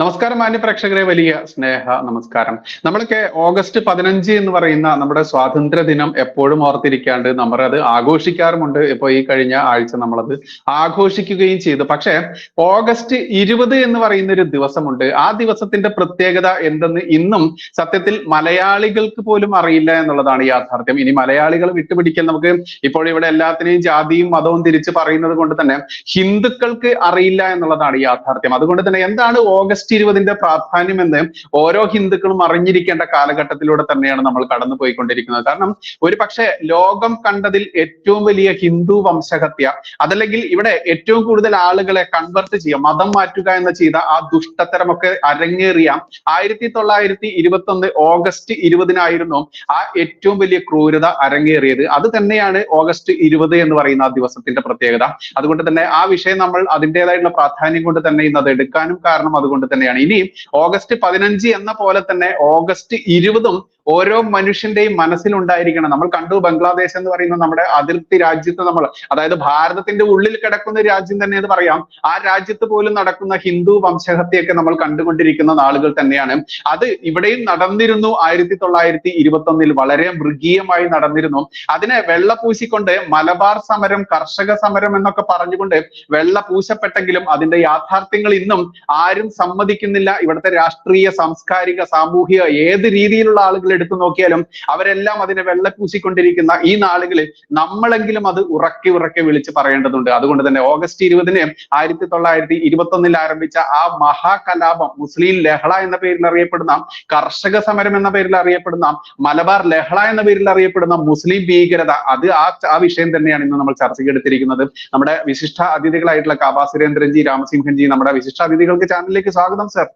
നമസ്കാരം മാന്യ പ്രേക്ഷകരെ വലിയ സ്നേഹ നമസ്കാരം. നമ്മളൊക്കെ ഓഗസ്റ്റ് പതിനഞ്ച് എന്ന് പറയുന്ന നമ്മുടെ സ്വാതന്ത്ര്യ ദിനം എപ്പോഴും ഓർത്തിരിക്കാണ്ട് നമ്മൾ അത് ആഘോഷിക്കാറുമുണ്ട്. ഇപ്പൊ ഈ കഴിഞ്ഞ ആഴ്ച നമ്മളത് ആഘോഷിക്കുകയും ചെയ്തു. പക്ഷേ ഓഗസ്റ്റ് ഇരുപത് എന്ന് പറയുന്ന ഒരു ദിവസമുണ്ട്. ആ ദിവസത്തിന്റെ പ്രത്യേകത എന്തെന്ന് ഇന്നും സത്യത്തിൽ മലയാളികൾക്ക് പോലും അറിയില്ല എന്നുള്ളതാണ് യാഥാർത്ഥ്യം. ഇനി മലയാളികൾ വിട്ടുപിടിക്കൽ നമുക്ക് ഇപ്പോൾ ഇവിടെ എല്ലാത്തിനെയും ജാതിയും മതവും തിരിച്ച് പറയുന്നത് കൊണ്ട് തന്നെ ഹിന്ദുക്കൾക്ക് അറിയില്ല എന്നുള്ളതാണ് യാഥാർത്ഥ്യം. അതുകൊണ്ട് തന്നെ എന്താണ് ഓഗസ്റ്റ് ഇരുപതിന്റെ പ്രാധാന്യം എന്ന് ഓരോ ഹിന്ദുക്കളും അറിഞ്ഞിരിക്കേണ്ട കാലഘട്ടത്തിലൂടെ തന്നെയാണ് നമ്മൾ കടന്നു പോയിക്കൊണ്ടിരിക്കുന്നത് കാരണം ഒരു പക്ഷേ ലോകം കണ്ടതിൽ ഏറ്റവും വലിയ ഹിന്ദു വംശഹത്യ അതല്ലെങ്കിൽ ഇവിടെ ഏറ്റവും കൂടുതൽ ആളുകളെ കൺവെർട്ട് ചെയ്യുക മതം മാറ്റുക എന്ന് ചെയ്ത ആ ദുഷ്ടത്തരമൊക്കെ അരങ്ങേറിയ ആയിരത്തി തൊള്ളായിരത്തി ഇരുപത്തി ഒന്ന് ഓഗസ്റ്റ് ഇരുപതിനായിരുന്നു ആ ഏറ്റവും വലിയ ക്രൂരത അരങ്ങേറിയത്. അത് തന്നെയാണ് ഓഗസ്റ്റ് ഇരുപത് എന്ന് പറയുന്ന ആ ദിവസത്തിന്റെ പ്രത്യേകത. അതുകൊണ്ട് തന്നെ ആ വിഷയം നമ്മൾ അതിന്റെതായിട്ടുള്ള പ്രാധാന്യം കൊണ്ട് തന്നെ ഇന്ന് അത് എടുക്കാനും കാരണം അതുകൊണ്ട് തന്നെയാണ്. ഇനി ഓഗസ്റ്റ് പതിനഞ്ച് എന്ന പോലെ തന്നെ ഓഗസ്റ്റ് ഇരുപതും ഓരോ മനുഷ്യന്റെയും മനസ്സിലുണ്ടായിരിക്കണം. നമ്മൾ കണ്ടു ബംഗ്ലാദേശ് എന്ന് പറയുന്ന നമ്മുടെ അതിർത്തി രാജ്യത്ത് നമ്മൾ. അതായത് ഭാരതത്തിന്റെ ഉള്ളിൽ കിടക്കുന്ന രാജ്യം തന്നെ എന്ന് പറയാം. ആ രാജ്യത്ത് പോലും നടക്കുന്ന ഹിന്ദു വംശഹത്യയൊക്കെ നമ്മൾ കണ്ടുകൊണ്ടിരിക്കുന്ന നാളുകൾ തന്നെയാണ്. അത് ഇവിടെയും നടന്നിരുന്നു ആയിരത്തി തൊള്ളായിരത്തി ഇരുപത്തി ഒന്നിൽ വളരെ മൃഗീയമായി നടന്നിരുന്നു. അതിനെ വെള്ള പൂശിക്കൊണ്ട് മലബാർ സമരം കർഷക സമരം എന്നൊക്കെ പറഞ്ഞുകൊണ്ട് വെള്ള പൂശപ്പെട്ടെങ്കിലും അതിന്റെ യാഥാർത്ഥ്യങ്ങൾ ഇന്നും ആരും സമ്മതിക്കുന്നില്ല. ഇവിടുത്തെ രാഷ്ട്രീയ സാംസ്കാരിക സാമൂഹിക ഏത് രീതിയിലുള്ള ആളുകൾ എടുത്തു നോക്കിയാലും അവരെല്ലാം അതിനെ വെള്ളപൂശിക്കൊണ്ടിരിക്കുന്ന ഈ നാളുകളിൽ നമ്മളെങ്കിലും അത് ഉറക്കി ഉറക്കി വിളിച്ച് പറയേണ്ടതുണ്ട്. അതുകൊണ്ട് തന്നെ ഓഗസ്റ്റ് ഇരുപതിന് ആയിരത്തി തൊള്ളായിരത്തി ഇരുപത്തി ഒന്നിൽ ആരംഭിച്ച ആ മഹാകലാപം മുസ്ലിം ലഹള എന്ന പേരിൽ അറിയപ്പെടുന്ന കർഷക സമരം എന്ന പേരിൽ അറിയപ്പെടുന്ന മലബാർ ലഹള എന്ന പേരിൽ അറിയപ്പെടുന്ന മുസ്ലിം ഭീകരത അത് ആ ആ വിഷയം തന്നെയാണ് ഇന്ന് നമ്മൾ ചർച്ചയ്ക്കെടുത്തിരിക്കുന്നത് നമ്മുടെ വിശിഷ്ട അതിഥികളായിട്ടുള്ള കാബാ സുരേന്ദ്രൻജി രാമസിംഹൻജി നമ്മുടെ വിശിഷ്ട അതിഥികൾക്ക് ചാനലിലേക്ക് സ്വാഗതം സർ.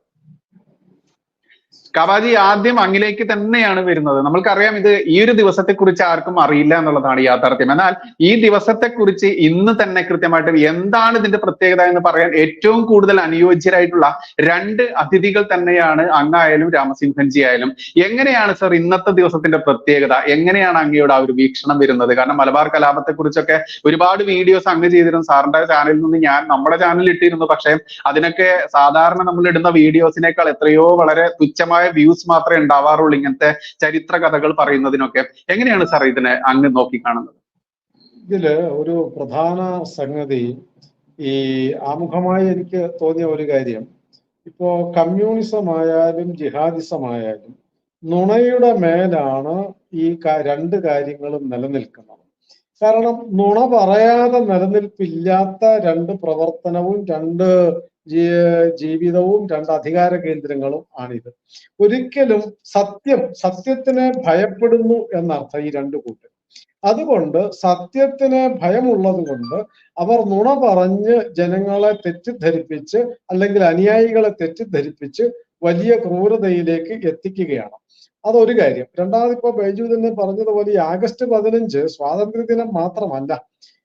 കബാജി ആദ്യം അങ്ങിലേക്ക് തന്നെയാണ് വരുന്നത്. നമ്മൾക്കറിയാം ഇത് ഈ ഒരു ദിവസത്തെ കുറിച്ച് ആർക്കും അറിയില്ല എന്നുള്ളതാണ് യാഥാർത്ഥ്യം. എന്നാൽ ഈ ദിവസത്തെ കുറിച്ച് ഇന്ന് തന്നെ കൃത്യമായിട്ട് എന്താണ് ഇതിന്റെ പ്രത്യേകത എന്ന് പറയാൻ ഏറ്റവും കൂടുതൽ അനുയോജ്യരായിട്ടുള്ള രണ്ട് അതിഥികൾ തന്നെയാണ് അങ്ങായാലും രാമസിംഹൻജി ആയാലും. എങ്ങനെയാണ് സർ ഇന്നത്തെ ദിവസത്തിന്റെ പ്രത്യേകത? എങ്ങനെയാണ് അങ്ങയുടെ ആ ഒരു വീക്ഷണം വരുന്നത്? കാരണം മലബാർ കലാപത്തെ കുറിച്ചൊക്കെ ഒരുപാട് വീഡിയോസ് അങ്ങ് ചെയ്തിരുന്നു. സാറിന്റെ ചാനലിൽ നിന്ന് ഞാൻ നമ്മുടെ ചാനലിൽ ഇട്ടിരുന്നു. പക്ഷേ അതിനൊക്കെ സാധാരണ നമ്മൾ ഇടുന്ന വീഡിയോസിനേക്കാൾ എത്രയോ വളരെ തുച്ഛമായ വ്യൂസ് മാത്രമേ ഉണ്ടാവാറുള്ളൂ ഇങ്ങനത്തെ ചരിത്ര കഥകൾ പറയുന്നതിനൊക്കെ. എങ്ങനെയാണ് സാർ ഇതിനെ അങ്ങ് നോക്കിക്കാണുന്നത്? ഇതിൽ ഒരു പ്രധാന സംഗതി ഈ ആമുഖമായി എനിക്ക് തോന്നിയ ഒരു കാര്യം. ഇപ്പോ കമ്മ്യൂണിസം ആയാലും ജിഹാദിസം ആയാലും നുണയുടെ മേലാണ് ഈ രണ്ട് കാര്യങ്ങളും നിലനിൽക്കുന്നത്. കാരണം നുണ പറയാതെ നിലനിൽപ്പില്ലാത്ത രണ്ട് പ്രവർത്തനവും രണ്ട് ജീവിതവും രണ്ട് അധികാര കേന്ദ്രങ്ങളും ആണിത്. ഒരിക്കലും സത്യം സത്യത്തിനെ ഭയപ്പെടുന്നു എന്നർത്ഥം ഈ രണ്ടു കൂട്ടർ അതുകൊണ്ട് സത്യത്തിന് ഭയമുള്ളത് കൊണ്ട് അവർ നുണ പറഞ്ഞ് ജനങ്ങളെ തെറ്റിദ്ധരിപ്പിച്ച് അല്ലെങ്കിൽ അനുയായികളെ തെറ്റിദ്ധരിപ്പിച്ച് വലിയ ക്രൂരതയിലേക്ക് എത്തിക്കുകയാണ്. അതൊരു കാര്യം. രണ്ടാമത് ഇപ്പൊ ബൈജു തന്നെ പറഞ്ഞതുപോലെ ആഗസ്റ്റ് പതിനഞ്ച് സ്വാതന്ത്ര്യ ദിനം മാത്രമല്ല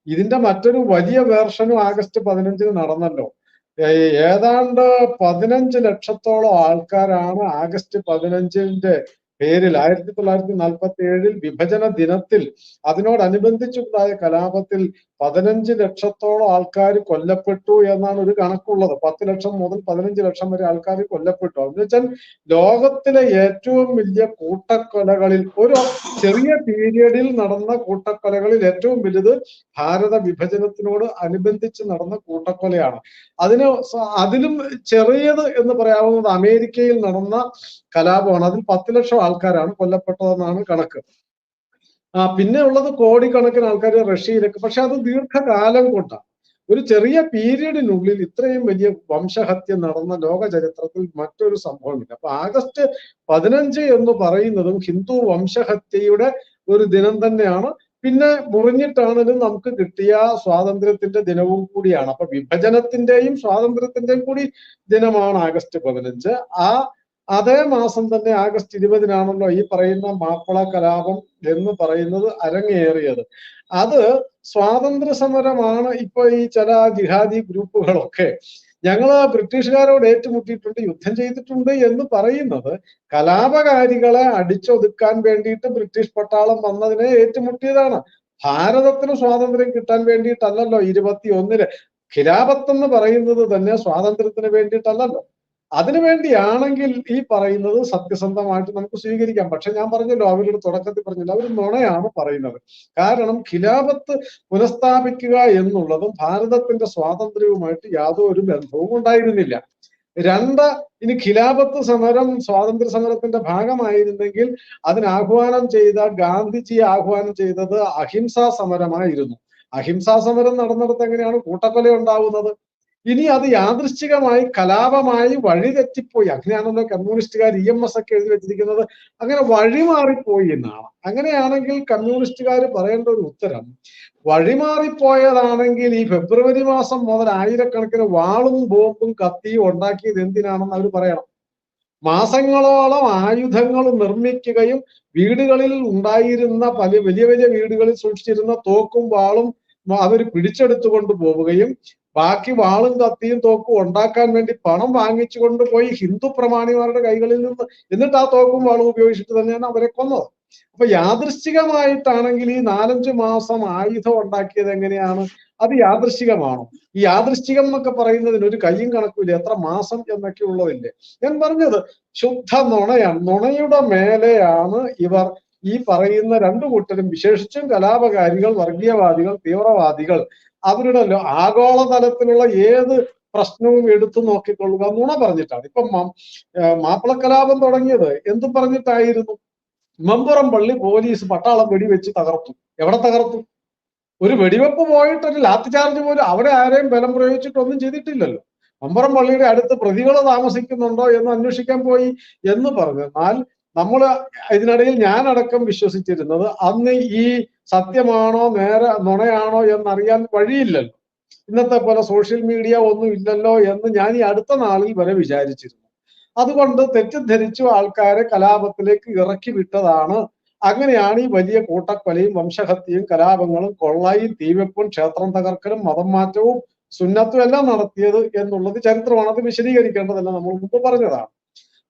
ഇതിന്റെ മറ്റൊരു വലിയ വേർഷനും ആഗസ്റ്റ് പതിനഞ്ചിന് നടന്നല്ലോ. ഏതാണ്ട് പതിനഞ്ച് ലക്ഷത്തോളം ആൾക്കാരാണ് ആഗസ്റ്റ് പതിനഞ്ചിന്റെ പേരിൽ ആയിരത്തി തൊള്ളായിരത്തി നാൽപ്പത്തി ഏഴിൽ വിഭജന ദിനത്തിൽ അതിനോടനുബന്ധിച്ചുണ്ടായ കലാപത്തിൽ പതിനഞ്ച് ലക്ഷത്തോളം ആൾക്കാർ കൊല്ലപ്പെട്ടു എന്നാണ് ഒരു കണക്കുള്ളത്. പത്ത് ലക്ഷം മുതൽ പതിനഞ്ച് ലക്ഷം വരെ ആൾക്കാർ കൊല്ലപ്പെട്ടു. എന്ന് വെച്ചാൽ ലോകത്തിലെ ഏറ്റവും വലിയ കൂട്ടക്കൊലകളിൽ ഒരു ചെറിയ പീരിയഡിൽ നടന്ന കൂട്ടക്കൊലകളിൽ ഏറ്റവും വലുത് ഭാരത വിഭജനത്തിനോട് അനുബന്ധിച്ച് നടന്ന കൂട്ടക്കൊലയാണ്. അതിന് അതിലും ചെറിയത് എന്ന് പറയാവുന്നത് അമേരിക്കയിൽ നടന്ന കലാപമാണ്. അതിൽ പത്ത് ലക്ഷം ആൾക്കാരാണ് കൊല്ലപ്പെട്ടതെന്നാണ് കണക്ക്. പിന്നെ ഉള്ളത് കോടിക്കണക്കിന് ആൾക്കാർ റഷ്യയിലേക്ക് പക്ഷെ അത് ദീർഘകാലം കൊണ്ടാണ് ഒരു ചെറിയ പീരീഡിനുള്ളിൽ ഇത്രയും വലിയ വംശഹത്യ നടന്ന ലോക ചരിത്രത്തിൽ മറ്റൊരു സംഭവമില്ല. അപ്പൊ ആഗസ്റ്റ് പതിനഞ്ച് എന്ന് പറയുന്നതും ഹിന്ദു വംശഹത്യയുടെ ഒരു ദിനം തന്നെയാണ്. പിന്നെ മുറിഞ്ഞിട്ടാണെങ്കിലും നമുക്ക് കിട്ടിയ സ്വാതന്ത്ര്യത്തിന്റെ ദിനവും കൂടിയാണ്. അപ്പൊ വിഭജനത്തിന്റെയും സ്വാതന്ത്ര്യത്തിന്റെയും കൂടി ദിനമാണ് ആഗസ്റ്റ് പതിനഞ്ച്. ആ അതേ മാസം തന്നെ ആഗസ്റ്റ് ഇരുപതിനാണല്ലോ ഈ പറയുന്ന മാപ്പിള കലാപം എന്ന് പറയുന്നത് അരങ്ങേറിയത്. അത് സ്വാതന്ത്ര്യ സമരമാണ് ഇപ്പൊ ഈ ചില ജിഹാദി ഗ്രൂപ്പുകളൊക്കെ. ഞങ്ങൾ ബ്രിട്ടീഷുകാരോട് ഏറ്റുമുട്ടിയിട്ടുണ്ട് യുദ്ധം ചെയ്തിട്ടുണ്ട് എന്ന് പറയുന്നത് കലാപകാരികളെ അടിച്ചൊതുക്കാൻ വേണ്ടിയിട്ട് ബ്രിട്ടീഷ് പട്ടാളം വന്നതിനെ ഏറ്റുമുട്ടിയതാണ്. ഭാരതത്തിന് സ്വാതന്ത്ര്യം കിട്ടാൻ വേണ്ടിയിട്ടല്ലല്ലോ ഇരുപത്തി ഒന്നിൽ ഖിലാപത്ത് എന്ന് പറയുന്നത് തന്നെ സ്വാതന്ത്ര്യത്തിന് വേണ്ടിയിട്ടല്ലല്ലോ. അതിനുവേണ്ടിയാണെങ്കിൽ ഈ പറയുന്നത് സത്യസന്ധമായിട്ട് നമുക്ക് സ്വീകരിക്കാം. പക്ഷെ ഞാൻ പറഞ്ഞല്ലോ അവരുടെ തുടക്കത്തിൽ പറഞ്ഞല്ലോ അവർ നുണയാണ് പറയുന്നത്. കാരണം ഖിലാഫത്ത് പുനഃസ്ഥാപിക്കുക എന്നുള്ളതും ഭാരതത്തിന്റെ സ്വാതന്ത്ര്യവുമായിട്ട് യാതൊരു ബന്ധവും ഉണ്ടായിരുന്നില്ല. രണ്ട് ഇനി ഖിലാഫത്ത് സമരം സ്വാതന്ത്ര്യ സമരത്തിന്റെ ഭാഗമായിരുന്നെങ്കിൽ അതിന് ആഹ്വാനം ചെയ്ത ഗാന്ധിജി ആഹ്വാനം ചെയ്തത് അഹിംസാ സമരമായിരുന്നു. അഹിംസാ സമരം നടന്നിടത്ത് എങ്ങനെയാണ് കൂട്ടക്കൊല ഉണ്ടാവുന്നത്? ഇനി അത് യാദൃശ്ചികമായി കലാപമായി വഴിതെറ്റിപ്പോയി അങ്ങനെയാണല്ലോ കമ്മ്യൂണിസ്റ്റുകാർ ഇ എം എസ് ഒക്കെ എഴുതി വെച്ചിരിക്കുന്നത്. അങ്ങനെ വഴിമാറിപ്പോയി എന്നാണ്. അങ്ങനെയാണെങ്കിൽ കമ്മ്യൂണിസ്റ്റുകാർ പറയേണ്ട ഒരു ഉത്തരം വഴിമാറിപ്പോയതാണെങ്കിൽ ഈ ഫെബ്രുവരി മാസം മുതൽ ആയിരക്കണക്കിന് വാളും ബോംബും കത്തിയും ഉണ്ടാക്കിയത് എന്തിനാണെന്ന് അവർ പറയണം. മാസങ്ങളോളം ആയുധങ്ങൾ നിർമ്മിക്കുകയും വീടുകളിൽ ഉണ്ടായിരുന്ന പല വലിയ വലിയ വീടുകളിൽ സൂക്ഷിച്ചിരുന്ന തോക്കും വാളും അവർ പിടിച്ചെടുത്തുകൊണ്ട് പോവുകയും ബാക്കി വാളും കത്തിയും തോക്കും ഉണ്ടാക്കാൻ വേണ്ടി പണം വാങ്ങിച്ചു കൊണ്ടുപോയി ഹിന്ദു പ്രമാണിമാരുടെ കൈകളിൽ നിന്ന് എന്നിട്ട് ആ തോക്കും വാളും ഉപയോഗിച്ചിട്ട് തന്നെയാണ് അവരെ കൊന്നത്. അപ്പൊ യാദൃശ്ചികമായിട്ടാണെങ്കിൽ ഈ നാലഞ്ചു മാസം ആയുധം ഉണ്ടാക്കിയത് എങ്ങനെയാണ്? അത് യാദൃശ്ചികമാണോ? ഈ യാദൃശ്ചികം എന്നൊക്കെ പറയുന്നതിന് ഒരു കയ്യും കണക്കില്ല എത്ര മാസം എന്നൊക്കെ ഉള്ളതില്ലേ ഞാൻ പറഞ്ഞത് ശുദ്ധ നുണയാണ്. നുണയുടെ മേലെയാണ് ഇവർ ഈ പറയുന്ന രണ്ടു കൂട്ടരും വിശേഷിച്ചും കലാപകാരികൾ വർഗീയവാദികൾ തീവ്രവാദികൾ അവരുടെ ആഗോളതലത്തിലുള്ള ഏത് പ്രശ്നവും എടുത്തു നോക്കിക്കൊള്ളുക നുണ പറഞ്ഞിട്ടാണ്. ഇപ്പൊ മാപ്പിള കലാപം മാപ്പിളക്കലാപം തുടങ്ങിയത് എന്തും പറഞ്ഞിട്ടായിരുന്നു? മമ്പുറം പള്ളി പോലീസ് പട്ടാളം വെടിവെച്ച് തകർത്തു. എവിടെ തകർത്തു? ഒരു വെടിവെപ്പ് പോയിട്ട് ഒരു ലാത്തി ചാർജ് പോലും അവിടെ ആരെയും ബലം പ്രയോഗിച്ചിട്ടൊന്നും ചെയ്തിട്ടില്ലല്ലോ. മമ്പുറം പള്ളിയുടെ അടുത്ത് പ്രതികൾ താമസിക്കുന്നുണ്ടോ എന്ന് അന്വേഷിക്കാൻ പോയി എന്ന് പറഞ്ഞു എന്നാൽ നമ്മൾ ഇതിനിടയിൽ ഞാനടക്കം വിശ്വസിച്ചിരുന്നത് അന്ന് ഈ സത്യമാണോ നേരെ നുണയാണോ എന്നറിയാൻ വഴിയില്ലല്ലോ. ഇന്നത്തെ പോലെ സോഷ്യൽ മീഡിയ ഒന്നും ഇല്ലല്ലോ എന്ന് ഞാൻ ഈ അടുത്ത നാളിൽ വരെ വിചാരിച്ചിരുന്നു. അതുകൊണ്ട് തെറ്റിദ്ധരിച്ചു ആൾക്കാരെ കലാപത്തിലേക്ക് ഇറക്കി വിട്ടതാണ്. അങ്ങനെയാണ് ഈ വലിയ കൂട്ടക്കൊലയും വംശഹത്യയും കലാപങ്ങളും കൊള്ളയും തീവെപ്പും ക്ഷേത്രം തകർക്കലും മതം മാറ്റവും സുന്നത്തും എല്ലാം നടത്തിയത് എന്നുള്ളത് ചരിത്രമാണ്. അത് വിശദീകരിക്കേണ്ടതല്ല നമ്മൾ മുമ്പ് പറഞ്ഞതാണ്.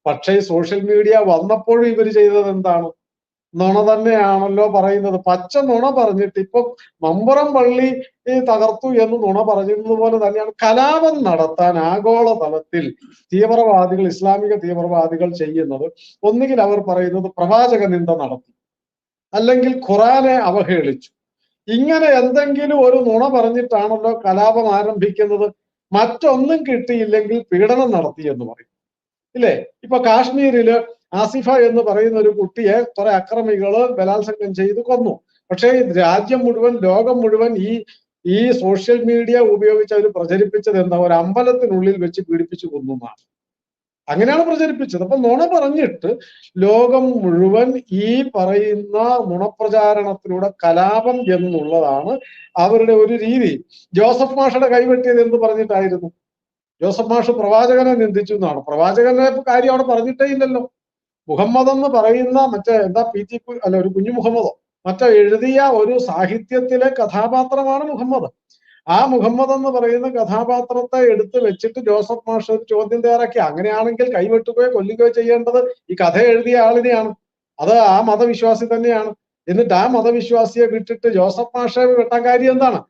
പക്ഷേ സോഷ്യൽ മീഡിയ വന്നപ്പോഴും ഇവർ ചെയ്തത് എന്താണ്? നുണ തന്നെയാണല്ലോ പറയുന്നത്. പച്ച നുണ പറഞ്ഞിട്ട് ഇപ്പൊ മമ്പുറം പള്ളി തകർത്തു എന്ന് നുണ പറഞ്ഞിരുന്നത് പോലെ തന്നെയാണ് കലാപം നടത്താൻ ആഗോള തലത്തിൽ തീവ്രവാദികൾ ഇസ്ലാമിക തീവ്രവാദികൾ ചെയ്യുന്നത്. ഒന്നുകിൽ അവർ പറയുന്നത് പ്രവാചക നിന്ദ നടത്തി അല്ലെങ്കിൽ ഖുറാനെ അവഹേളിച്ചു. ഇങ്ങനെ എന്തെങ്കിലും ഒരു നുണ പറഞ്ഞിട്ടാണല്ലോ കലാപം ആരംഭിക്കുന്നത്. മറ്റൊന്നും കിട്ടിയില്ലെങ്കിൽ പീഡനം നടത്തി എന്ന് പറയും. ഇല്ലേ? ഇപ്പൊ കാശ്മീരിൽ ആസിഫ എന്ന് പറയുന്ന ഒരു കുട്ടിയെ കുറെ അക്രമികൾ ബലാത്സംഗം ചെയ്ത് കൊന്നു. പക്ഷേ രാജ്യം മുഴുവൻ ലോകം മുഴുവൻ ഈ ഈ സോഷ്യൽ മീഡിയ ഉപയോഗിച്ച് അവർ പ്രചരിപ്പിച്ചത് എന്താ? ഒരു അമ്പലത്തിനുള്ളിൽ വെച്ച് പീഡിപ്പിച്ചു എന്നാണ്. അങ്ങനെയാണ് പ്രചരിപ്പിച്ചത്. അപ്പൊ നുണ പറഞ്ഞിട്ട് ലോകം മുഴുവൻ ഈ പറയുന്ന നുണപ്രചാരണത്തിലൂടെ കലാപം എന്നുള്ളതാണ് അവരുടെ ഒരു രീതി. ജോസഫ് മാഷയുടെ കൈവെട്ടിയത് എന്ത് പറഞ്ഞിട്ടായിരുന്നു? ജോസഫ് മാഷ് പ്രവാചകനെ നിന്ദിച്ചു എന്നാണ്. പ്രവാചകനെ കാര്യം അവിടെ പറഞ്ഞിട്ടേ ഇല്ലല്ലോ. മുഹമ്മദ് എന്ന് പറയുന്ന മറ്റേ എന്താ പി കു- അല്ല ഒരു കുഞ്ഞു മുഹമ്മദോ? മറ്റോ എഴുതിയ ഒരു സാഹിത്യത്തിലെ കഥാപാത്രമാണ് മുഹമ്മദ്. ആ മുഹമ്മദ് എന്ന് പറയുന്ന കഥാപാത്രത്തെ എടുത്ത് വെച്ചിട്ട് ജോസഫ് മാഷ് ഒരു ചോദ്യം തയ്യാറാക്കി. അങ്ങനെയാണെങ്കിൽ കൈവെട്ടുകയോ കൊല്ലുകയോ ചെയ്യേണ്ടത് ഈ കഥ എഴുതിയ ആളിനെയാണ്. അത് ആ മതവിശ്വാസി തന്നെയാണ്. എന്നിട്ട് ആ മതവിശ്വാസിയെ വിട്ടിട്ട് ജോസഫ് മാഷെ വെട്ടാൻ കാര്യം എന്താണ്?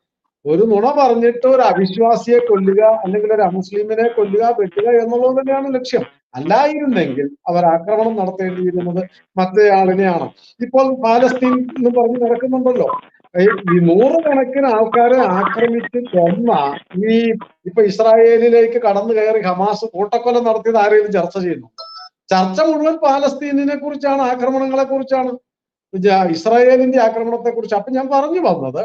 ഒരു നുണ പറഞ്ഞിട്ട് ഒരു അവിശ്വാസിയെ കൊല്ലുക അല്ലെങ്കിൽ ഒരു അമുസ്ലിമിനെ കൊല്ലുക വെട്ടുക എന്നുള്ളത് തന്നെയാണ് ലക്ഷ്യം. അല്ലായിരുന്നെങ്കിൽ അവർ ആക്രമണം നടത്തേണ്ടിയിരുന്നത് മറ്റേയാളിനെയാണ്. ഇപ്പോൾ പാലസ്തീൻ എന്ന് പറഞ്ഞ് നടക്കുന്നുണ്ടല്ലോ. ഈ നൂറുകണക്കിന് ആൾക്കാരെ ആക്രമിച്ച് കൊന്ന ഈ ഇപ്പൊ ഇസ്രായേലിലേക്ക് കടന്നു കയറി ഹമാസ് കൂട്ടക്കൊല നടത്തിയത് ആരെങ്കിലും ചർച്ച ചെയ്യുന്നു? ചർച്ച മുഴുവൻ പാലസ്തീനിനെ കുറിച്ചാണ് ആക്രമണങ്ങളെ കുറിച്ചാണ്. ഇസ്രായേലിന്റെ ആക്രമണത്തെ കുറിച്ച് അപ്പൊ ഞാൻ പറഞ്ഞു വന്നത്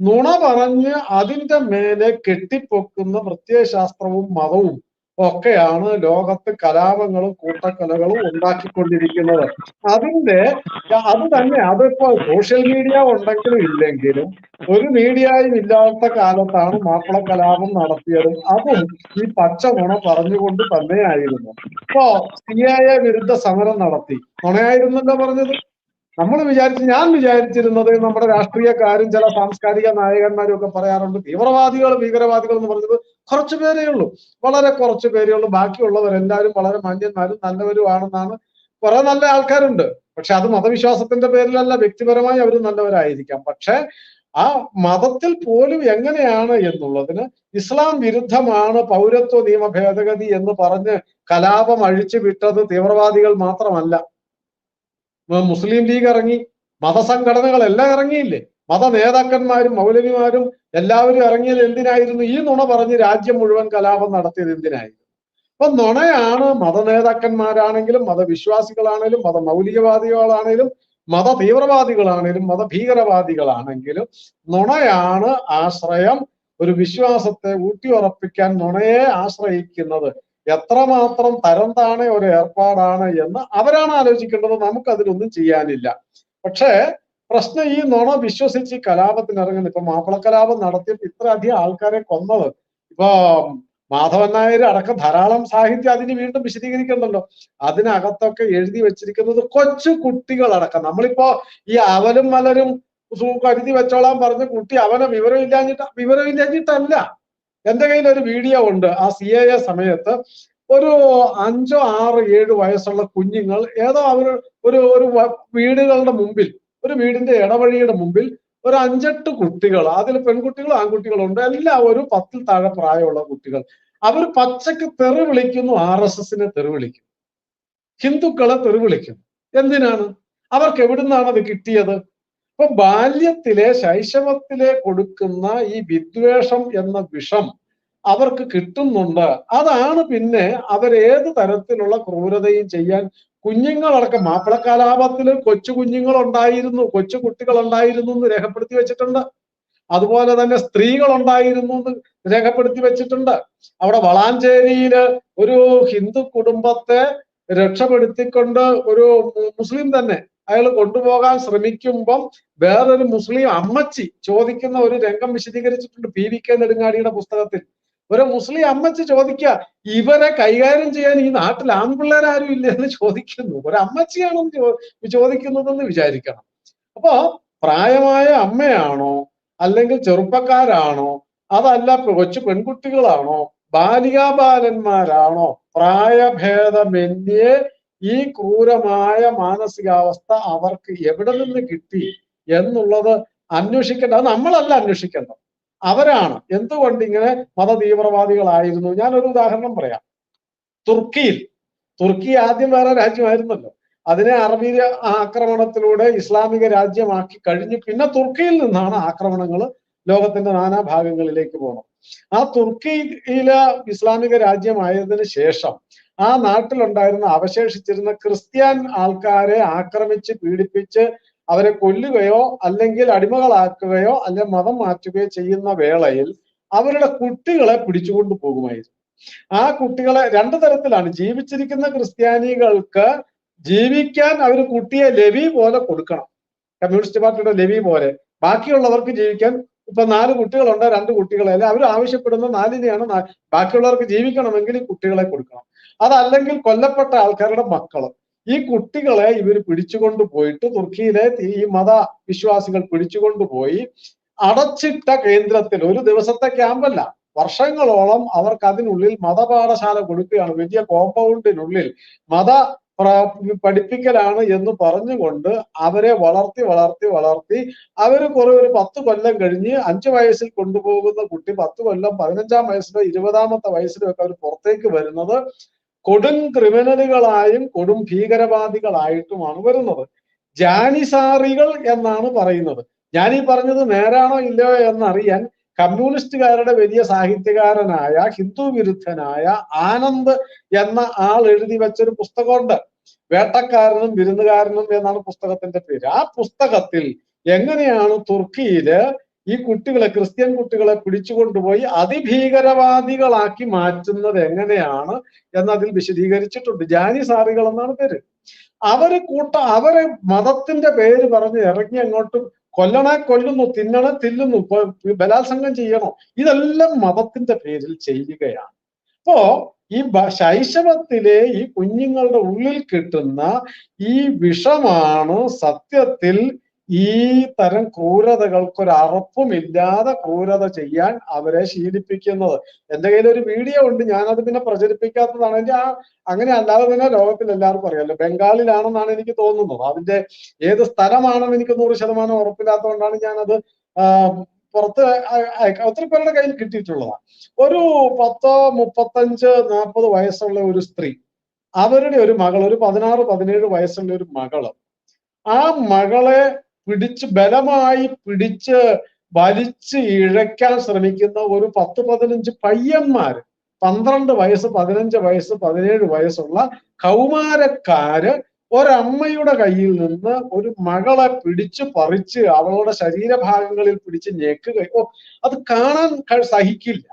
നുണ പറഞ്ഞ് അതിന്റെ മേലെ കെട്ടിപ്പൊക്കുന്ന പ്രത്യയശാസ്ത്രവും മതവും ഒക്കെയാണ് ലോകത്ത് കലാപങ്ങളും കൂട്ടക്കൊലകളും ഉണ്ടാക്കിക്കൊണ്ടിരിക്കുന്നത്. അതിന്റെ അത് തന്നെ അതിപ്പോ സോഷ്യൽ മീഡിയ ഉണ്ടെങ്കിലും ഇല്ലെങ്കിലും ഒരു മീഡിയയും ഇല്ലാത്ത കാലത്താണ് മാപ്പിള കലാപം നടത്തിയത്. അതും ഈ പച്ച നുണ പറഞ്ഞുകൊണ്ട് തന്നെയായിരുന്നു. ഇപ്പോ സി എ വിരുദ്ധ സമരം നടത്തി. നുണയായിരുന്നല്ലോ പറഞ്ഞത്? നമ്മൾ വിചാരിച്ച് ഞാൻ വിചാരിച്ചിരുന്നത് നമ്മുടെ രാഷ്ട്രീയക്കാരും ചില സാംസ്കാരിക നായകന്മാരും ഒക്കെ പറയാറുണ്ട് തീവ്രവാദികൾ ഭീകരവാദികൾ എന്ന് പറഞ്ഞത് കുറച്ചു പേരേ ഉള്ളൂ. വളരെ കുറച്ചു പേരേ ഉള്ളൂ. ബാക്കിയുള്ളവരെല്ലാവരും വളരെ മാന്യന്മാരും നല്ലവരും ആണെന്നാണ് കുറെ നല്ല ആൾക്കാരുണ്ട്. പക്ഷെ അത് മതവിശ്വാസത്തിന്റെ പേരിലല്ല വ്യക്തിപരമായി അവർ നല്ലവരായിരിക്കാം. പക്ഷെ ആ മതത്തിൽ പോലും എങ്ങനെയാണ് എന്നുള്ളതിന് ഇസ്ലാം വിരുദ്ധമാണ് പൗരത്വ നിയമ ഭേദഗതി എന്ന് പറഞ്ഞ് കലാപം അഴിച്ചു വിട്ടത് തീവ്രവാദികൾ മാത്രമല്ല. മുസ്ലിം ലീഗ് ഇറങ്ങി മതസംഘടനകളെല്ലാം ഇറങ്ങിയില്ലേ? മത നേതാക്കന്മാരും മൗലവിമാരും എല്ലാവരും ഇറങ്ങിയത് എന്തിനായിരുന്നു? ഈ നുണ പറഞ്ഞ് രാജ്യം മുഴുവൻ കലാപം നടത്തിയത് എന്തിനായിരുന്നു? അപ്പൊ നുണയാണ് മത നേതാക്കന്മാരാണെങ്കിലും മതവിശ്വാസികളാണെങ്കിലും മത മൗലികവാദികളാണെങ്കിലും മത തീവ്രവാദികളാണെങ്കിലും മത ഭീകരവാദികളാണെങ്കിലും നുണയാണ് ആശ്രയം. ഒരു വിശ്വാസത്തെ ഊട്ടിയുറപ്പിക്കാൻ നുണയെ ആശ്രയിക്കുന്നത് എത്രമാത്രം തരം താണ ഒരു ഏർപ്പാടാണ് എന്ന് അവരാണ് ആലോചിക്കേണ്ടത്. നമുക്ക് അതിലൊന്നും ചെയ്യാനില്ല. പക്ഷേ പ്രശ്നം ഈ നുണ വിശ്വസിച്ച് ഈ കലാപത്തിന് ഇറങ്ങുന്നത് ഇപ്പൊ മാപ്പിള കലാപം നടത്തിയപ്പോ ഇത്ര അധികം ആൾക്കാരെ കൊന്നത്. ഇപ്പൊ മാധവൻ നായർ അടക്കം ധാരാളം സാഹിത്യം അതിന് വീണ്ടും വിശദീകരിക്കണ്ടല്ലോ. അതിനകത്തൊക്കെ എഴുതി വെച്ചിരിക്കുന്നത് കൊച്ചു കുട്ടികളടക്കം. നമ്മളിപ്പോ ഈ അവലും മലരും കരുതി വെച്ചോളാൻ പറഞ്ഞ കുട്ടി അവനെ വിവരം ഇല്ലാഞ്ഞിട്ട് വിവരം ഇല്ലാഞ്ഞിട്ടല്ല എന്റെ കയ്യിൽ ഒരു വീഡിയോ ഉണ്ട്. ആ സി എ എ സമയത്ത് ഒരു അഞ്ചോ ആറ് ഏഴ് വയസ്സുള്ള കുഞ്ഞുങ്ങൾ ഏതോ അവർ ഒരു ഒരു വീടുകളുടെ മുമ്പിൽ ഒരു വീടിന്റെ ഇടവഴിയുടെ മുമ്പിൽ ഒരു അഞ്ചെട്ട് കുട്ടികൾ അതിൽ പെൺകുട്ടികളും ആൺകുട്ടികളും ഉണ്ട്. എല്ലാം ഒരു പത്തിൽ താഴെ പ്രായമുള്ള കുട്ടികൾ. അവർ പച്ചക്ക് തെറി വിളിക്കുന്നു ആർ എസ് എസിനെ തെറി വിളിക്കുന്നു. ഹിന്ദുക്കളെ തെറി വിളിക്കുന്നു. എന്തിനാണ്? അവർക്ക് എവിടുന്നാണ് അത് കിട്ടിയത്? ഇപ്പൊ ബാല്യത്തിലെ ശൈശവത്തിലെ കൊടുക്കുന്ന ഈ വിദ്വേഷം എന്ന വിഷം അവർക്ക് കിട്ടുന്നുണ്ട്. അതാണ് പിന്നെ അവരേത് തരത്തിലുള്ള ക്രൂരതയും ചെയ്യാൻ കുഞ്ഞുങ്ങളടക്കം മാപ്പിളക്കലാപത്തിൽ കൊച്ചു കുഞ്ഞുങ്ങൾ ഉണ്ടായിരുന്നു കൊച്ചു കുട്ടികൾ ഉണ്ടായിരുന്നു എന്ന് രേഖപ്പെടുത്തി വെച്ചിട്ടുണ്ട്. അതുപോലെ തന്നെ സ്ത്രീകൾ ഉണ്ടായിരുന്നു എന്ന് രേഖപ്പെടുത്തി വെച്ചിട്ടുണ്ട്. അവിടെ വളാഞ്ചേരിയിൽ ഒരു ഹിന്ദു കുടുംബത്തെ രക്ഷപ്പെടുത്തിക്കൊണ്ട് ഒരു മുസ്ലിം തന്നെ അയാൾ കൊണ്ടുപോകാൻ ശ്രമിക്കുമ്പം വേറൊരു മുസ്ലിം അമ്മച്ചി ചോദിക്കുന്ന ഒരു രംഗം വിശദീകരിച്ചിട്ടുണ്ട് പി വി കെ നെടുങ്ങാടിയുടെ പുസ്തകത്തിൽ. ഒരു മുസ്ലിം അമ്മച്ചി ചോദിക്കുക ഇവരെ കൈകാര്യം ചെയ്യാൻ ഈ നാട്ടിൽ ആൺപിള്ളേരാരും ഇല്ല എന്ന് ചോദിക്കുന്നു. ഒരു അമ്മച്ചിയാണെന്ന് ചോദിക്കുന്നതെന്ന് വിചാരിക്കണം. അപ്പോ പ്രായമായ അമ്മയാണോ അല്ലെങ്കിൽ ചെറുപ്പക്കാരാണോ? അതല്ല കൊച്ചു പെൺകുട്ടികളാണോ? ബാലികാബാലന്മാരാണോ പ്രായഭേദമന്യേ ഈ ക്രൂരമായ മാനസികാവസ്ഥ അവർക്ക് എവിടെ നിന്ന് കിട്ടി എന്നുള്ളത് അന്വേഷിക്കേണ്ട. അത് നമ്മളല്ല അന്വേഷിക്കേണ്ടത്. അവരാണ്. എന്തുകൊണ്ട് ഇങ്ങനെ മത തീവ്രവാദികളായിരുന്നു ഞാനൊരു ഉദാഹരണം പറയാം. തുർക്കിയിൽ തുർക്കി ആദ്യം വേറെ രാജ്യമായിരുന്നല്ലോ. അതിനെ അറബി ആക്രമണത്തിലൂടെ ഇസ്ലാമിക രാജ്യമാക്കി കഴിഞ്ഞു പിന്നെ തുർക്കിയിൽ നിന്നാണ് ആക്രമണങ്ങൾ ലോകത്തിന്റെ നാനാ ഭാഗങ്ങളിലേക്ക് പോകണം ആ തുർക്കിയിലെ ഇസ്ലാമിക രാജ്യമായതിനു ശേഷം ആ നാട്ടിലുണ്ടായിരുന്ന അവശേഷിച്ചിരുന്ന ക്രിസ്ത്യൻ ആൾക്കാരെ ആക്രമിച്ച് പീഡിപ്പിച്ച് അവരെ കൊല്ലുകയോ അല്ലെങ്കിൽ അടിമകളാക്കുകയോ അല്ലെ മതം മാറ്റുകയോ ചെയ്യുന്ന വേളയിൽ അവരുടെ കുട്ടികളെ പിടിച്ചുകൊണ്ട് പോകുമായിരുന്നു. ആ കുട്ടികളെ രണ്ടു തരത്തിലാണ്. ജീവിച്ചിരിക്കുന്ന ക്രിസ്ത്യാനികൾക്ക് ജീവിക്കാൻ അവർ കുട്ടിയെ ലവി പോലെ കൊടുക്കണം. കമ്മ്യൂണിസ്റ്റ് പാർട്ടിയുടെ ലവി പോലെ. ബാക്കിയുള്ളവർക്ക് ജീവിക്കാൻ ഇപ്പൊ നാല് കുട്ടികളുണ്ട് രണ്ട് കുട്ടികളെ അവർ ആവശ്യപ്പെടുന്ന നാലിനെയാണ് ബാക്കിയുള്ളവർക്ക് ജീവിക്കണമെങ്കിൽ ഈ കുട്ടികളെ കൊടുക്കണം. അതല്ലെങ്കിൽ കൊല്ലപ്പെട്ട ആൾക്കാരുടെ മക്കൾ. ഈ കുട്ടികളെ ഇവർ പിടിച്ചുകൊണ്ട് പോയിട്ട് തുർക്കിയിലെ ഈ മത വിശ്വാസികൾ പിടിച്ചുകൊണ്ട് പോയി അടച്ചിട്ട കേന്ദ്രത്തിൽ ഒരു ദിവസത്തെ ക്യാമ്പല്ല. വർഷങ്ങളോളം അവർക്ക് അതിനുള്ളിൽ മതപാഠശാല കൊടുക്കുകയാണ്. വലിയ കോമ്പൗണ്ടിനുള്ളിൽ മത പഠിപ്പിക്കലാണ് എന്ന് പറഞ്ഞുകൊണ്ട് അവരെ വളർത്തി വളർത്തി വളർത്തി അവർ കുറെ ഒരു പത്ത് കൊല്ലം കഴിഞ്ഞ് അഞ്ചു വയസ്സിൽ കൊണ്ടുപോകുന്ന കുട്ടി പത്ത് കൊല്ലം പതിനഞ്ചാം വയസ്സിലോ ഇരുപതാമത്തെ വയസ്സിലോ ഒക്കെ അവർ പുറത്തേക്ക് വരുന്നത് കൊടും ക്രിമിനലുകളായും കൊടും ഭീകരവാദികളായിട്ടുമാണ് വരുന്നത്. ജാനിസാറികൾ എന്നാണ് പറയുന്നത്. ഞാൻ ഈ പറഞ്ഞത് നേരാണോ ഇല്ലയോ എന്നറിയാൻ കമ്മ്യൂണിസ്റ്റുകാരുടെ വലിയ സാഹിത്യകാരനായ ഹിന്ദു വിരുദ്ധനായ ആനന്ദ് എന്ന ആൾ എഴുതി വെച്ചൊരു പുസ്തകമുണ്ട്. വേട്ടക്കാരനും വിരുന്നുകാരനും എന്നാണ് പുസ്തകത്തിന്റെ പേര്. ആ പുസ്തകത്തിൽ എങ്ങനെയാണ് തുർക്കിയിൽ ഈ കുട്ടികളെ ക്രിസ്ത്യൻ കുട്ടികളെ പിടിച്ചുകൊണ്ടുപോയി അതിഭീകരവാദികളാക്കി മാറ്റുന്നത് എങ്ങനെയാണ് എന്നതിൽ വിശദീകരിച്ചിട്ടുണ്ട്. ജാനിസാറികൾ എന്നാണ് പേര്. അവർ കൂട്ട അവരെ മതത്തിന്റെ പേര് പറഞ്ഞ് ഇറങ്ങി അങ്ങോട്ടും കൊല്ലണ കൊല്ലുന്നു തിന്നണ തില്ലുന്നു ബലാത്സംഗം ചെയ്യണോ? ഇതെല്ലാം മതത്തിന്റെ പേരിൽ ചെയ്യുകയാണ്. അപ്പോ ഈ ശൈശവത്തിലെ ഈ കുഞ്ഞുങ്ങളുടെ ഉള്ളിൽ കിട്ടുന്ന ഈ വിഷമാണ് സത്യത്തിൽ ഈ തരം ക്രൂരതകൾക്ക് ഒരു അറപ്പുമില്ലാതെ ക്രൂരത ചെയ്യാൻ അവരെ ശീലിപ്പിക്കുന്നത്. എന്റെ കയ്യിൽ ഒരു വീഡിയോ ഉണ്ട്. ഞാനത് പിന്നെ പ്രചരിപ്പിക്കാത്തതാണ്. എന്റെ ആ അങ്ങനെ അല്ലാതെ തന്നെ ലോകത്തിൽ എല്ലാവർക്കും അറിയാമല്ലോ ബംഗാളിലാണെന്നാണ് എനിക്ക് തോന്നുന്നത്. അതിന്റെ ഏത് സ്ഥലമാണെന്ന് എനിക്ക് നൂറ് ശതമാനം ഉറപ്പില്ലാത്തതുകൊണ്ടാണ് ഞാനത് പുറത്ത് ഒത്തിരി പേരുടെ കയ്യിൽ കിട്ടിയിട്ടുള്ളതാണ്. ഒരു പത്തോ മുപ്പത്തഞ്ച് നാൽപ്പത് വയസ്സുള്ള ഒരു സ്ത്രീ അവരുടെ ഒരു മകൾ ഒരു പതിനാറ് പതിനേഴ് വയസ്സുള്ള ഒരു മകൾ ആ മകളെ പിടിച്ച് ബലമായി പിടിച്ച് വലിച്ച് ഇഴയ്ക്കാൻ ശ്രമിക്കുന്ന ഒരു പത്ത് പതിനഞ്ച് പയ്യന്മാര് പന്ത്രണ്ട് വയസ്സ് പതിനഞ്ച് വയസ്സ് പതിനേഴ് വയസ്സുള്ള കൗമാരക്കാര് ഒരമ്മയുടെ കയ്യിൽ നിന്ന് ഒരു മകളെ പിടിച്ച് പറിച്ച് അവളുടെ ശരീരഭാഗങ്ങളിൽ പിടിച്ച് ഞെക്കുകയോ. അത് കാണാൻ സഹിക്കില്ല.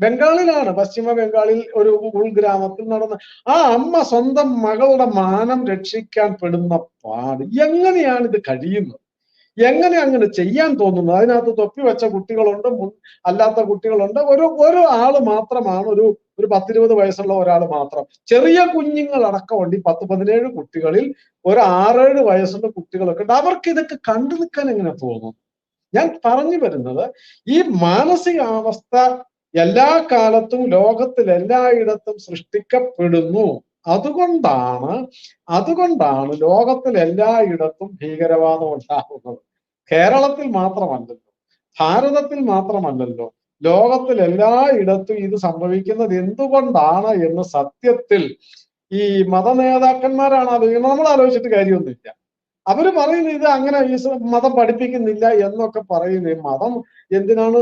ബംഗാളിലാണ് പശ്ചിമ ബംഗാളിൽ ഒരു ഉൾഗ്രാമത്തിൽ നടന്ന ആ അമ്മ സ്വന്തം മകളുടെ മാനം രക്ഷിക്കാൻ പെടുന്ന പാട്. എങ്ങനെയാണ് ഇത് കഴിയുന്നത്? എങ്ങനെ അങ്ങനെ ചെയ്യാൻ തോന്നുന്നു? അതിനകത്ത് തൊപ്പി വെച്ച കുട്ടികളുണ്ട് മുൻ അല്ലാത്ത കുട്ടികളുണ്ട്. ഒരു ഒരു ആൾ മാത്രമാണ് ഒരു ഒരു പത്തിരുപത് വയസ്സുള്ള ഒരാൾ മാത്രം. ചെറിയ കുഞ്ഞുങ്ങൾ അടക്കമുണ്ട് ഈ പത്ത് പതിനേഴ് കുട്ടികളിൽ ഒരു ആറേഴ് വയസ്സുള്ള കുട്ടികളൊക്കെ ഉണ്ട്. അവർക്ക് ഇതൊക്കെ കണ്ടു നിൽക്കാൻ എങ്ങനെ തോന്നുന്നു ഞാൻ പറഞ്ഞു വരുന്നത് ഈ മാനസികാവസ്ഥ എല്ലാ കാലത്തും ലോകത്തിൽ എല്ലായിടത്തും സൃഷ്ടിക്കപ്പെടുന്നു. അതുകൊണ്ടാണ് അതുകൊണ്ടാണ് ലോകത്തിൽ എല്ലായിടത്തും ഭീകരവാദം ഉണ്ടാകുന്നത്. കേരളത്തിൽ മാത്രമല്ലല്ലോ ഭാരതത്തിൽ മാത്രമല്ലല്ലോ ലോകത്തിൽ എല്ലായിടത്തും ഇത് സംഭവിക്കുന്നത് എന്തുകൊണ്ടാണ് എന്ന് സത്യത്തിൽ ഈ മത നേതാക്കന്മാരാണ് ആലോചിക്കുന്നത് നമ്മൾ ആലോചിച്ചിട്ട് കാര്യമൊന്നുമില്ല. അവർ പറയുന്നത് ഇത് അങ്ങനെ ഈ മതം പഠിപ്പിക്കുന്നില്ല എന്നൊക്കെ പറയുന്നത് മതം എന്തിനാണ്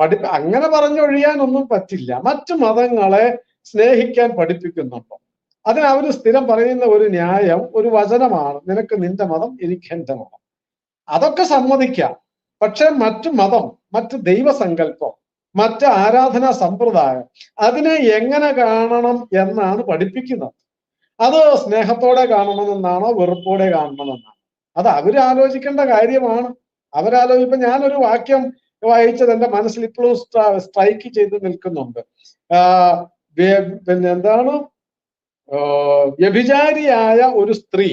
പഠി അങ്ങനെ പറഞ്ഞൊഴിയാനൊന്നും പറ്റില്ല. മറ്റു മതങ്ങളെ സ്നേഹിക്കാൻ പഠിപ്പിക്കുന്നുണ്ടോ? അതിന് അവർ സ്ഥിരം പറയുന്ന ഒരു ന്യായം ഒരു വചനമാണ്. നിനക്ക് നിന്റെ മതം എനിക്ക് എന്റെ മതം. അതൊക്കെ സമ്മതിക്കാം. പക്ഷെ മറ്റു മതം മറ്റ് ദൈവസങ്കല്പം മറ്റ് ആരാധനാ സമ്പ്രദായം അതിനെ എങ്ങനെ കാണണം എന്നാണ് പഠിപ്പിക്കുന്നത്. അത് സ്നേഹത്തോടെ കാണണമെന്നാണോ വെറുപ്പോടെ കാണണമെന്നാണോ? അത് അവരാലോചിക്കേണ്ട കാര്യമാണ്. അവരാലോചിപ്പോ ഞാനൊരു വാക്യം വായിച്ചത് എന്റെ മനസ്സിൽ ഇപ്പോഴും സ്ട്രൈക്ക് ചെയ്ത് നിൽക്കുന്നുണ്ട്. പിന്നെ എന്താണ്? വ്യഭിചാരിയായ ഒരു സ്ത്രീ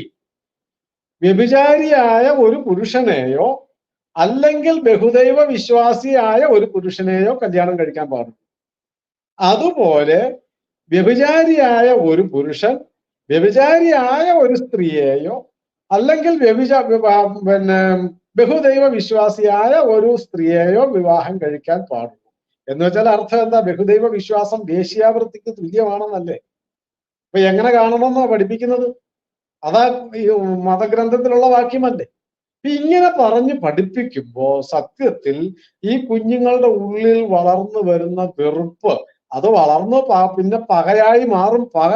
വ്യഭിചാരിയായ ഒരു പുരുഷനെയോ അല്ലെങ്കിൽ ബഹുദൈവ വിശ്വാസിയായ ഒരു പുരുഷനെയോ കല്യാണം കഴിക്കാൻ പാടില്ല അതുപോലെ വ്യഭിചാരിയായ ഒരു പുരുഷൻ വ്യഭിചാരിയായ ഒരു സ്ത്രീയെയോ അല്ലെങ്കിൽ വ്യഭിച പിന്നെ ബഹുദൈവ വിശ്വാസിയായ ഒരു സ്ത്രീയെയോ വിവാഹം കഴിക്കാൻ പാടുള്ളൂ. എന്ന് വെച്ചാൽ അർത്ഥം എന്താ? ബഹുദൈവ വിശ്വാസം ദേശീയാവൃത്തിക്ക് തുല്യമാണെന്നല്ലേ? അപ്പൊ എങ്ങനെ കാണണമെന്നാ പഠിപ്പിക്കുന്നത്? അതാ ഈ മതഗ്രന്ഥത്തിലുള്ള വാക്യമല്ലേ? ഇങ്ങനെ പറഞ്ഞ് പഠിപ്പിക്കുമ്പോ സത്യത്തിൽ ഈ കുഞ്ഞുങ്ങളുടെ ഉള്ളിൽ വളർന്നു വരുന്ന വെറുപ്പ് അത് വളർന്ന് പിന്നെ പകയായി മാറും. പക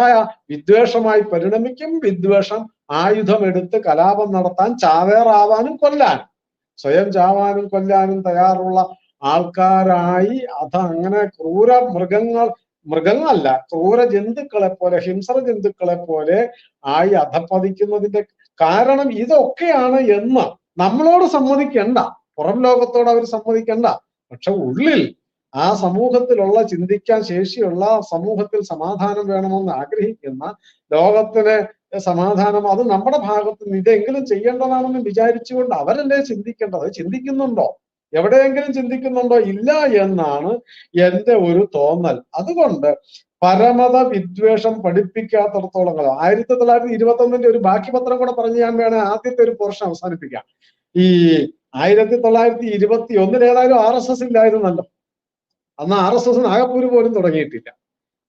വിദ്വേഷമായി പരിണമിക്കും. വിദ്വേഷം ആയുധമെടുത്ത് കലാപം നടത്താൻ ചാവേറാവാനും കൊല്ലാനും. സ്വയം ചാവാനും കൊല്ലാനും തയ്യാറുള്ള ആൾക്കാരായി. അത് അങ്ങനെ ക്രൂര മൃഗങ്ങൾ മൃഗങ്ങളല്ല ക്രൂര ജന്തുക്കളെ പോലെ ഹിംസ്ര ജന്തുക്കളെ പോലെ ആയി അധപ്പതിക്കുന്നതിന്റെ കാരണം ഇതൊക്കെയാണ് എന്ന് നമ്മളോട് സമ്മതിക്കണ്ട. പുറം ലോകത്തോട് അവർ സമ്മതിക്കണ്ട. പക്ഷെ ഉള്ളിൽ ആ സമൂഹത്തിലുള്ള ചിന്തിക്കാൻ ശേഷിയുള്ള സമൂഹത്തിൽ സമാധാനം വേണമെന്ന് ആഗ്രഹിക്കുന്ന ലോകത്തിന് സമാധാനം. അത് നമ്മുടെ ഭാഗത്ത് നിന്ന് ഇതെങ്കിലും ചെയ്യേണ്ടതാണെന്ന് വിചാരിച്ചുകൊണ്ട് അവരല്ലേ ചിന്തിക്കേണ്ടത്? ചിന്തിക്കുന്നുണ്ടോ? എവിടെയെങ്കിലും ചിന്തിക്കുന്നുണ്ടോ? ഇല്ല എന്നാണ് എന്റെ ഒരു തോന്നൽ. അതുകൊണ്ട് പരമത വിദ്വേഷം പഠിപ്പിക്കാത്തടത്തോളം കാലം ആയിരത്തി തൊള്ളായിരത്തി ഇരുപത്തി ഒന്നിന്റെ ഒരു ബാക്കി പത്രം കൂടെ പറഞ്ഞ് ഞാൻ വേണേ ആദ്യത്തെ ഒരു പോർഷൻ അവസാനിപ്പിക്കാം. ഈ ആയിരത്തി തൊള്ളായിരത്തി ഇരുപത്തി ഒന്നിൽ ഏതായാലും ആർ എസ് എസ് ഇല്ലായിരുന്നല്ലോ. അന്ന് ആർ എസ് എസ് നാഗപ്പൂര് പോലും തുടങ്ങിയിട്ടില്ല.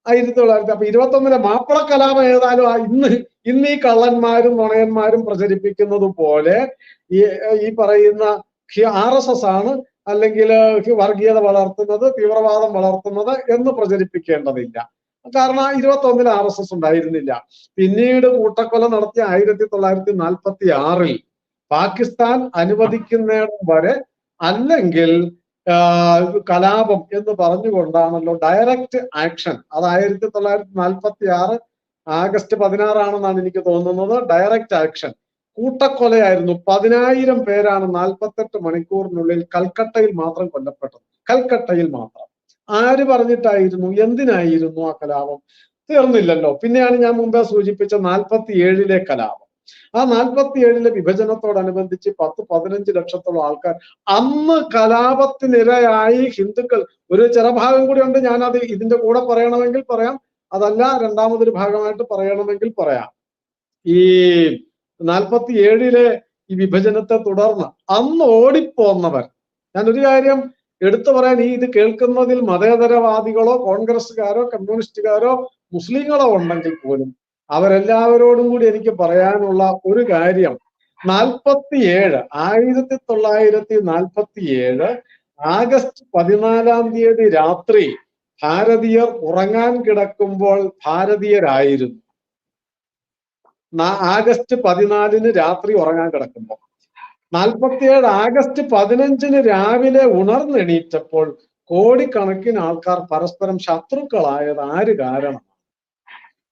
ആയിരത്തി തൊള്ളായിരത്തി അപ്പൊ ഇരുപത്തൊന്നിലെ മാപ്പിള കലാപം ഏതായാലും ഇന്ന് ഇന്ന് ഈ കള്ളന്മാരും നുണയന്മാരും പ്രചരിപ്പിക്കുന്നത് പോലെ ഈ ഈ പറയുന്ന ആർ എസ് എസ് ആണ് അല്ലെങ്കിൽ വർഗീയത വളർത്തുന്നത് തീവ്രവാദം വളർത്തുന്നത് എന്ന് പ്രചരിപ്പിക്കേണ്ടതില്ല. കാരണം ഇരുപത്തി ഒന്നിൽ ആർ എസ് എസ് ഉണ്ടായിരുന്നില്ല. പിന്നീട് കൂട്ടക്കൊല നടത്തിയ ആയിരത്തി തൊള്ളായിരത്തി നാൽപ്പത്തി ആറിൽ പാകിസ്ഥാൻ അനുവദിക്കുന്നിടം വരെ അല്ലെങ്കിൽ കലാപം എന്ന് പറഞ്ഞുകൊണ്ടാണല്ലോ ഡയറക്റ്റ് ആക്ഷൻ അത് ആയിരത്തി തൊള്ളായിരത്തി നാൽപ്പത്തി ആറ് ആഗസ്റ്റ് പതിനാറാണെന്നാണ് എനിക്ക് തോന്നുന്നത്. ഡയറക്റ്റ് ആക്ഷൻ കൂട്ടക്കൊലയായിരുന്നു. പതിനായിരം പേരാണ് നാൽപ്പത്തെട്ട് മണിക്കൂറിനുള്ളിൽ കൽക്കട്ടയിൽ മാത്രം കൊല്ലപ്പെട്ടത്. കൽക്കട്ടയിൽ മാത്രം. ആര് പറഞ്ഞിട്ടായിരുന്നു? എന്തിനായിരുന്നു ആ കലാപം? തീർന്നില്ലല്ലോ. പിന്നെയാണ് ഞാൻ മുമ്പേ സൂചിപ്പിച്ച നാൽപ്പത്തി ഏഴിലെ കലാപം. ആ നാൽപ്പത്തി ഏഴിലെ വിഭജനത്തോടനുബന്ധിച്ച് പത്ത് പതിനഞ്ച് ലക്ഷത്തോളം ആൾക്കാർ അന്ന് കലാപത്തിനിരയായി ഹിന്ദുക്കൾ. ഒരു ചെറുഭാഗം കൂടി ഉണ്ട് ഞാനത് ഇതിന്റെ കൂടെ പറയണമെങ്കിൽ പറയാം. അതല്ല രണ്ടാമതൊരു ഭാഗമായിട്ട് പറയണമെങ്കിൽ പറയാം. ഈ നാൽപ്പത്തി ഏഴിലെ ഈ വിഭജനത്തെ തുടർന്ന് അന്ന് ഓടിപ്പോന്നവർ. ഞാനൊരു കാര്യം എടുത്തു പറയാൻ ഈ ഇത് കേൾക്കുന്നതിൽ മതേതരവാദികളോ കോൺഗ്രസ്സുകാരോ കമ്മ്യൂണിസ്റ്റുകാരോ മുസ്ലിങ്ങളോ ഉണ്ടെങ്കിൽ പോലും അവരെല്ലാവരോടും കൂടി എനിക്ക് പറയാനുള്ള ഒരു കാര്യം. നാൽപ്പത്തിയേഴ് ആയിരത്തി തൊള്ളായിരത്തി നാൽപ്പത്തിയേഴ് ആഗസ്റ്റ് പതിനാലാം തീയതി രാത്രി ഭാരതീയർ ഉറങ്ങാൻ കിടക്കുമ്പോൾ ഭാരതീയരായിരുന്നു. ആഗസ്റ്റ് പതിനാലിന് രാത്രി ഉറങ്ങാൻ കിടക്കുമ്പോൾ. നാൽപ്പത്തിയേഴ് ആഗസ്റ്റ് പതിനഞ്ചിന് രാവിലെ ഉണർന്നെണീറ്റപ്പോൾ കോടിക്കണക്കിന് ആൾക്കാർ പരസ്പരം ശത്രുക്കളായത് ആര് കാരണം?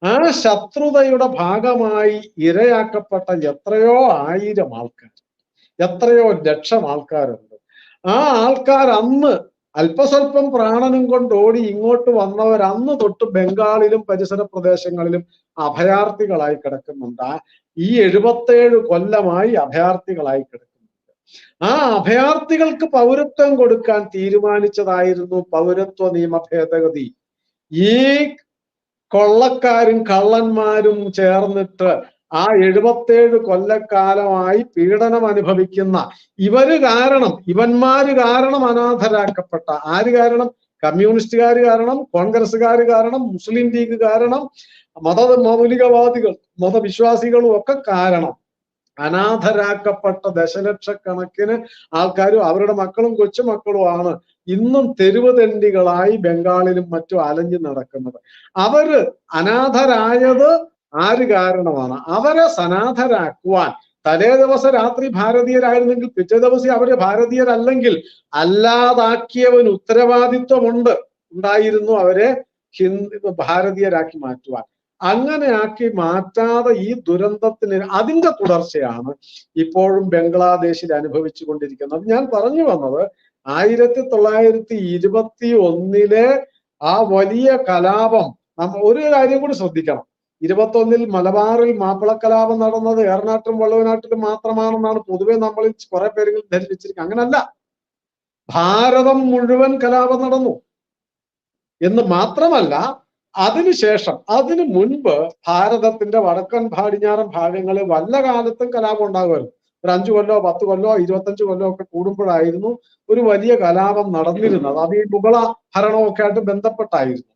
ആ ശത്രുതയുടെ ഭാഗമായി ഇരയാക്കപ്പെട്ട എത്രയോ ആയിരം ആൾക്കാർ എത്രയോ ലക്ഷം ആൾക്കാരുണ്ട്. ആ ആൾക്കാർ അന്ന് അല്പസ്വല്പം പ്രാണനും കൊണ്ട് ഓടി ഇങ്ങോട്ട് വന്നവർ അന്ന് തൊട്ട് ബംഗാളിലും പരിസര പ്രദേശങ്ങളിലും അഭയാർത്ഥികളായി കിടക്കുന്നുണ്ട്. ഈ എഴുപത്തേഴ് കൊല്ലമായി അഭയാർത്ഥികളായി കിടക്കുന്നുണ്ട്. ആ അഭയാർത്ഥികൾക്ക് പൗരത്വം കൊടുക്കാൻ തീരുമാനിച്ചതായിരുന്നു പൗരത്വ നിയമ ഭേദഗതി. ഈ കൊള്ളക്കാരും കള്ളന്മാരും ചേർന്നിട്ട് ആ എഴുപത്തേഴ് കൊല്ലക്കാലമായി പീഡനം അനുഭവിക്കുന്ന ഇവർ കാരണം ഇവന്മാര് കാരണം അനാഥരാക്കപ്പെട്ട ആര് കാരണം? കമ്മ്യൂണിസ്റ്റുകാർ കാരണം കോൺഗ്രസ്സുകാർ കാരണം മുസ്ലിം ലീഗ് കാരണം മത മൗലികവാദികൾ മതവിശ്വാസികളും ഒക്കെ കാരണം. അനാഥരാക്കപ്പെട്ട ദശലക്ഷക്കണക്കിന് ആൾക്കാരും അവരുടെ മക്കളും കൊച്ചുമക്കളുമാണ് ഇന്നും തെരുവുതണ്ടികളായി ബംഗാളിലും മറ്റും അലഞ്ഞു നടക്കുന്നത്. അവർ അനാഥരായത് ആര് കാരണമാണ്? അവരെ സനാഥരാക്കുവാൻ. തലേ ദിവസം രാത്രി ഭാരതീയരായിരുന്നെങ്കിൽ പിറ്റേ ദിവസം അവർ ഭാരതീയരല്ലെങ്കിൽ അല്ലാതാക്കിയവന് ഉത്തരവാദിത്വമുണ്ട്. ഉണ്ടായിരുന്നു അവരെ ഹിന്ദു ഭാരതീയരാക്കി മാറ്റുവാൻ. അങ്ങനെ ആക്കി മാറ്റാതെ ഈ ദുരന്തത്തിന് അതിന്റെ തുടർച്ചയാണ് ഇപ്പോഴും ബംഗ്ലാദേശിൽ അനുഭവിച്ചു കൊണ്ടിരിക്കുന്നത് ഞാൻ പറഞ്ഞു വന്നത് ആയിരത്തി തൊള്ളായിരത്തി ഇരുപത്തി ഒന്നിലെ ആ വലിയ കലാപം നമ്മ ഒരു കാര്യം കൂടി ശ്രദ്ധിക്കണം. ഇരുപത്തി ഒന്നിൽ മലബാറിൽ മാപ്പിള കലാപം നടന്നത് ഏറനാട്ടിലും വള്ളുവനാട്ടിലും മാത്രമാണെന്നാണ് പൊതുവെ നമ്മളിൽ കുറെ പേരെങ്കിലും ധരിപ്പിച്ചിരിക്കുന്നത്. അങ്ങനല്ല. ഭാരതം മുഴുവൻ കലാപം നടന്നു. എന്ന് മാത്രമല്ല അതിനുശേഷം അതിനു മുൻപ് ഭാരതത്തിന്റെ വടക്കൻ പടിഞ്ഞാറൻ ഭാഗങ്ങളിൽ വല്ല കാലത്തും കലാപം ഉണ്ടാകുമായിരുന്നു. ഒരു അഞ്ചു കൊല്ലോ പത്ത് കൊല്ലോ ഇരുപത്തഞ്ച് കൊല്ലോ ഒക്കെ കൂടുമ്പോഴായിരുന്നു ഒരു വലിയ കലാപം നടന്നിരുന്നത്. അത് ഈ മുഗള ഭരണമൊക്കെ ആയിട്ട് ബന്ധപ്പെട്ടായിരുന്നു.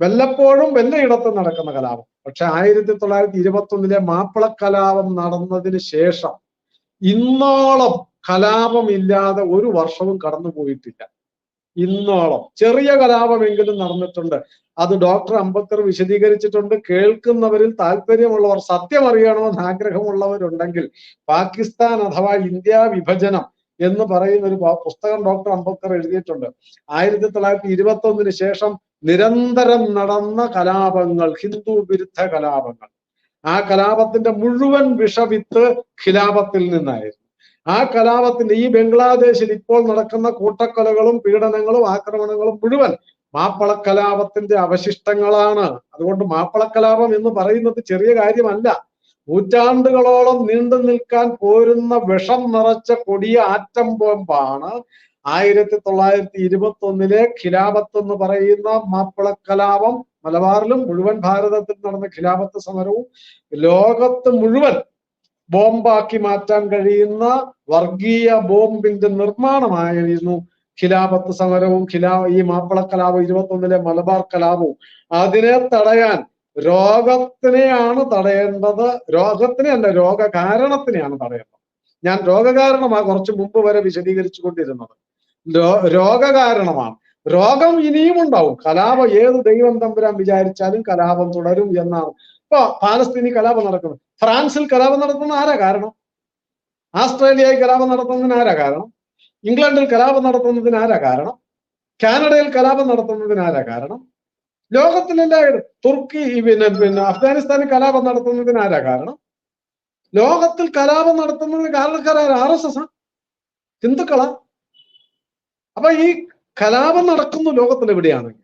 വല്ലപ്പോഴും വല്ലയിടത്ത് നടക്കുന്ന കലാപം. പക്ഷെ ആയിരത്തി തൊള്ളായിരത്തി ഇരുപത്തി ഒന്നിലെ മാപ്പിള കലാപം നടന്നതിന് ശേഷം ഇന്നോളം കലാപമില്ലാതെ ഒരു വർഷവും കടന്നു പോയിട്ടില്ല ഇന്നോളം. ചെറിയ കലാപമെങ്കിലും നടന്നിട്ടുണ്ട്. അത് ഡോക്ടർ അംബേദ്കർ വിശദീകരിച്ചിട്ടുണ്ട്. കേൾക്കുന്നവരിൽ താല്പര്യമുള്ളവർ സത്യം അറിയണമെന്ന് ആഗ്രഹമുള്ളവരുണ്ടെങ്കിൽ പാകിസ്ഥാൻ അഥവാ ഇന്ത്യ വിഭജനം എന്ന് പറയുന്ന ഒരു പുസ്തകം ഡോക്ടർ അംബേദ്കർ എഴുതിയിട്ടുണ്ട്. ആയിരത്തി തൊള്ളായിരത്തി ഇരുപത്തി ഒന്നിന് ശേഷം നിരന്തരം നടന്ന കലാപങ്ങൾ ഹിന്ദു വിരുദ്ധ കലാപങ്ങൾ. ആ കലാപത്തിന്റെ മുഴുവൻ വിഷവിത്ത് ഖിലാപത്തിൽ നിന്നായിരുന്നു. ആ കലാപത്തിന്റെ ഈ ബംഗ്ലാദേശിൽ ഇപ്പോൾ നടക്കുന്ന കൂട്ടക്കൊലകളും പീഡനങ്ങളും ആക്രമണങ്ങളും മുഴുവൻ മാപ്പള കലാപത്തിന്റെ അവശിഷ്ടങ്ങളാണ്. അതുകൊണ്ട് മാപ്പള കലാപം എന്ന് പറയുന്നത് ചെറിയ കാര്യമല്ല. നൂറ്റാണ്ടുകളോളം നീണ്ടു നിൽക്കാൻ പോരുന്ന വിഷം നിറച്ച കൊടിയ ആറ്റം ബോംബാണ് ആയിരത്തി തൊള്ളായിരത്തി ഇരുപത്തി ഒന്നിലെ ഖിലാപത്ത് എന്ന് പറയുന്ന മാപ്പിള കലാപം മലബാറിലും മുഴുവൻ ഭാരതത്തിൽ നടന്ന ഖിലാപത്ത് സമരവും ലോകത്ത് മുഴുവൻ ബോംബാക്കി മാറ്റാൻ കഴിയുന്ന വർഗീയ ബോംബിന്റെ നിർമ്മാണമായിരുന്നു ഖിലാഫത്ത് സമരവും ഖിലാ ഈ മാപ്പിള കലാപം ഇരുപത്തൊന്നിലെ മലബാർ കലാപവും. അതിനെ തടയാൻ രോഗത്തിനെയാണ് തടയേണ്ടത്. രോഗത്തിനെ അല്ല രോഗകാരണത്തിനെയാണ് തടയേണ്ടത്. ഞാൻ രോഗകാരണമാ കുറച്ച് മുമ്പ് വരെ വിശദീകരിച്ചു കൊണ്ടിരുന്നത് രോഗകാരണമാണ്. രോഗം ഇനിയും ഉണ്ടാവും. കലാപം ഏത് ദൈവം തമ്പുരാൻ വിചാരിച്ചാലും കലാപം തുടരും എന്നാണ് ഇപ്പൊ പാലസ്തീനി കലാപം നടക്കുന്നത് ഫ്രാൻസിൽ കലാപം നടത്തുന്ന ആരാ കാരണം? ആസ്ട്രേലിയയിൽ കലാപം നടത്തുന്നതിന് ആരാ കാരണം? ഇംഗ്ലണ്ടിൽ കലാപം നടത്തുന്നതിന് ആരാ കാരണം? കാനഡയിൽ കലാപം നടത്തുന്നതിന് ആരാ കാരണം? ലോകത്തിലെല്ലായിടും തുർക്കി പിന്നെ പിന്നെ അഫ്ഗാനിസ്ഥാനിൽ കലാപം നടത്തുന്നതിന് ആരാ കാരണം? ലോകത്തിൽ കലാപം നടത്തുന്നതിന് കാരണക്കാരായ ആർ എസ് എസ് ഹിന്ദുക്കളാ? അപ്പൊ ഈ കലാപം നടക്കുന്നു ലോകത്തിൽ എവിടെയാണെങ്കിൽ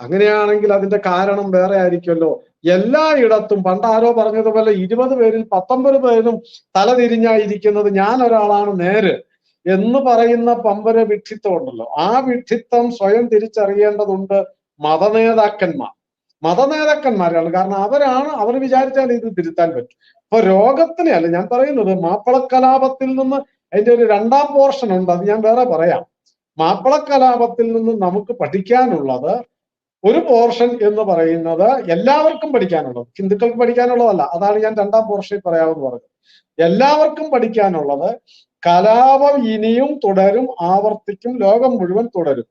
അങ്ങനെയാണെങ്കിൽ അതിന്റെ കാരണം വേറെ ആയിരിക്കുമല്ലോ. എല്ലായിടത്തും പണ്ട് ആരോ പറഞ്ഞതുപോലെ ഇരുപത് പേരിൽ പത്തൊമ്പത് പേരും തലതിരിഞ്ഞായിരിക്കുന്നത് ഞാൻ ഒരാളാണ് നേര് എന്ന് പറയുന്ന പമ്പര വിഡ്ഢിത്തം ഉണ്ടല്ലോ. ആ വിഡ്ഢിത്തം സ്വയം തിരിച്ചറിയേണ്ടതുണ്ട് മതനേതാക്കന്മാർ. മതനേതാക്കന്മാരാണ്. കാരണം അവരാണ് അവർ വിചാരിച്ചാൽ ഇത് തിരുത്താൻ പറ്റും. അപ്പൊ രോഗത്തിനെ അല്ല ഞാൻ പറയുന്നത് മാപ്പിളക്കലാപത്തിൽ നിന്ന് അതിന്റെ ഒരു രണ്ടാം പോർഷൻ ഉണ്ട് അത് ഞാൻ വേറെ പറയാം. മാപ്പിളക്കലാപത്തിൽ നിന്ന് നമുക്ക് പഠിക്കാനുള്ളത് ഒരു പോർഷൻ എന്ന് പറയുന്നത് എല്ലാവർക്കും പഠിക്കാനുള്ളത്. ഹിന്ദുക്കൾക്ക് പഠിക്കാനുള്ളതല്ല. അതാണ് ഞാൻ രണ്ടാം പോർഷനിൽ പറയാമെന്ന് പറഞ്ഞത്. എല്ലാവർക്കും പഠിക്കാനുള്ളത് കലാപം ഇനിയും തുടരും ആവർത്തിക്കും ലോകം മുഴുവൻ തുടരും.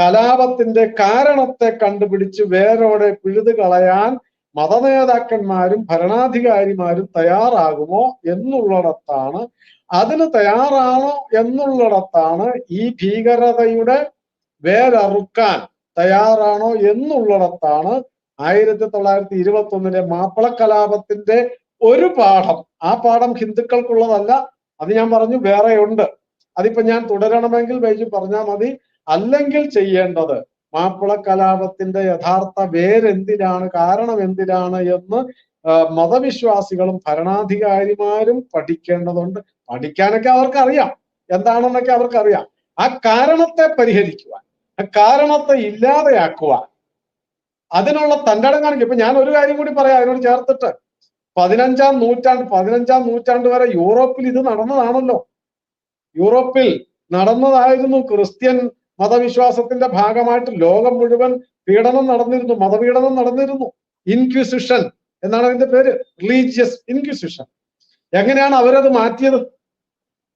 കലാപത്തിന്റെ കാരണത്തെ കണ്ടുപിടിച്ച് വേരോടെ പിഴുതു കളയാൻ മതനേതാക്കന്മാരും ഭരണാധികാരിമാരും തയ്യാറാകുമോ എന്നുള്ളിടത്താണ്. അതിന് തയ്യാറാണോ എന്നുള്ളിടത്താണ് ഈ ഭീകരതയുടെ വേരറുക്കാൻ തയ്യാറാണോ എന്നുള്ളിടത്താണ് ആയിരത്തി തൊള്ളായിരത്തി ഇരുപത്തി ഒന്നിലെ മാപ്പിള കലാപത്തിന്റെ ഒരു പാഠം. ആ പാഠം ഹിന്ദുക്കൾക്കുള്ളതല്ല അത് ഞാൻ പറഞ്ഞു വേറെ ഉണ്ട് അതിപ്പോ ഞാൻ തുടരണമെങ്കിൽ ബൈജു പറഞ്ഞാൽ മതി. അല്ലെങ്കിൽ ചെയ്യേണ്ടത് മാപ്പിള കലാപത്തിന്റെ യഥാർത്ഥ വേരെന്തിനാണ് കാരണം എന്തിനാണ് എന്ന് മതവിശ്വാസികളും ഭരണാധികാരിമാരും പഠിക്കേണ്ടതുണ്ട്. പഠിക്കാനൊക്കെ അവർക്കറിയാം. എന്താണെന്നൊക്കെ അവർക്കറിയാം. ആ കാരണത്തെ പരിഹരിക്കുവാൻ. കാരണത്തെ ഇല്ലാതെയാക്കുവാൻ. അതിനുള്ള തന്റെടം കാണിക്കും ഇപ്പൊ ഞാൻ ഒരു കാര്യം കൂടി പറയാം അതിനോട് ചേർത്തിട്ട്. പതിനഞ്ചാം നൂറ്റാണ്ട് പതിനഞ്ചാം നൂറ്റാണ്ട് വരെ യൂറോപ്പിൽ ഇത് നടന്നതാണല്ലോ. യൂറോപ്പിൽ നടന്നതായിരുന്നു ക്രിസ്ത്യൻ മതവിശ്വാസത്തിന്റെ ഭാഗമായിട്ട് ലോകം മുഴുവൻ പീഡനം നടന്നിരുന്നു മതപീഡനം നടന്നിരുന്നു. ഇൻക്വിസിഷൻ എന്നാണ് അതിന്റെ പേര് റിലീജിയസ് ഇൻക്വിസിഷൻ. എങ്ങനെയാണ് അവരത് മാറ്റിയത്?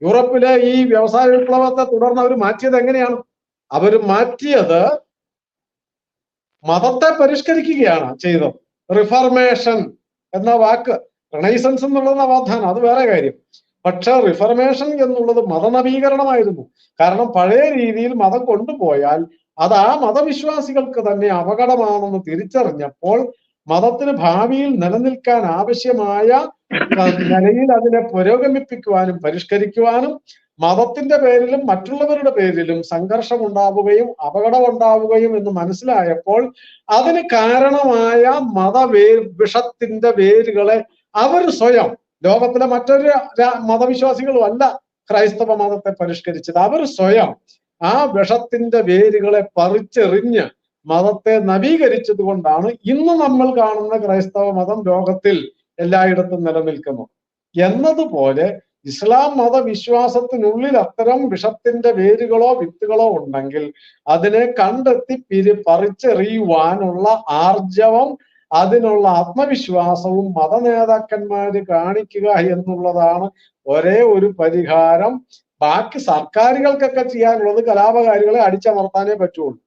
യൂറോപ്പിലെ ഈ വ്യവസായ വിപ്ലവത്തെ തുടർന്ന് അവർ മാറ്റിയത് എങ്ങനെയാണ്? അവർ മാറ്റിയത് മതത്തെ പരിഷ്കരിക്കുകയാണ് ചെയ്തത്. റിഫർമേഷൻ എന്ന വാക്ക് റിണൈസൻസ് എന്നുള്ള നവാധാനം അത് വേറെ കാര്യം. പക്ഷെ റിഫർമേഷൻ എന്നുള്ളത് മതനവീകരണമായിരുന്നു. കാരണം പഴയ രീതിയിൽ മതം കൊണ്ടുപോയാൽ അത് ആ മതവിശ്വാസികൾക്ക് തന്നെ അപകടമാണെന്ന് തിരിച്ചറിഞ്ഞപ്പോൾ മതത്തിന് ഭാവിയിൽ നിലനിൽക്കാൻ ആവശ്യമായ നിലയിൽ അതിനെ പുരോഗമിപ്പിക്കുവാനും പരിഷ്കരിക്കുവാനും മതത്തിന്റെ പേരിലും മറ്റുള്ളവരുടെ പേരിലും സംഘർഷം ഉണ്ടാവുകയും അപകടം ഉണ്ടാവുകയും എന്ന് മനസ്സിലായപ്പോൾ അതിന് കാരണമായ മതവേ വിഷത്തിന്റെ വേരുകളെ അവർ സ്വയം ലോകത്തിലെ മറ്റൊരു മതവിശ്വാസികളും അല്ല ക്രൈസ്തവ മതത്തെ പരിഷ്കരിച്ചത്. അവർ സ്വയം ആ വിഷത്തിന്റെ വേരുകളെ പറിച്ചെറിഞ്ഞ് മതത്തെ നവീകരിച്ചത് കൊണ്ടാണ് ഇന്ന് നമ്മൾ കാണുന്ന ക്രൈസ്തവ മതം ലോകത്തിൽ എല്ലായിടത്തും നിലനിൽക്കുന്നത്. എന്നതുപോലെ ഇസ്ലാം മതവിശ്വാസത്തിനുള്ളിൽ അത്തരം വിഷത്തിന്റെ വേരുകളോ വിത്തുകളോ ഉണ്ടെങ്കിൽ അതിനെ കണ്ടെത്തി പിരി പറിച്ചെറിയുവാനുള്ള ആർജവം അതിനുള്ള ആത്മവിശ്വാസവും മത നേതാക്കന്മാര് കാണിക്കുക എന്നുള്ളതാണ് ഒരേ ഒരു പരിഹാരം. ബാക്കി സർക്കാരുകൾക്കൊക്കെ ചെയ്യാനുള്ളത് കലാപകാരികളെ അടിച്ചമർത്താനേ പറ്റുള്ളൂ.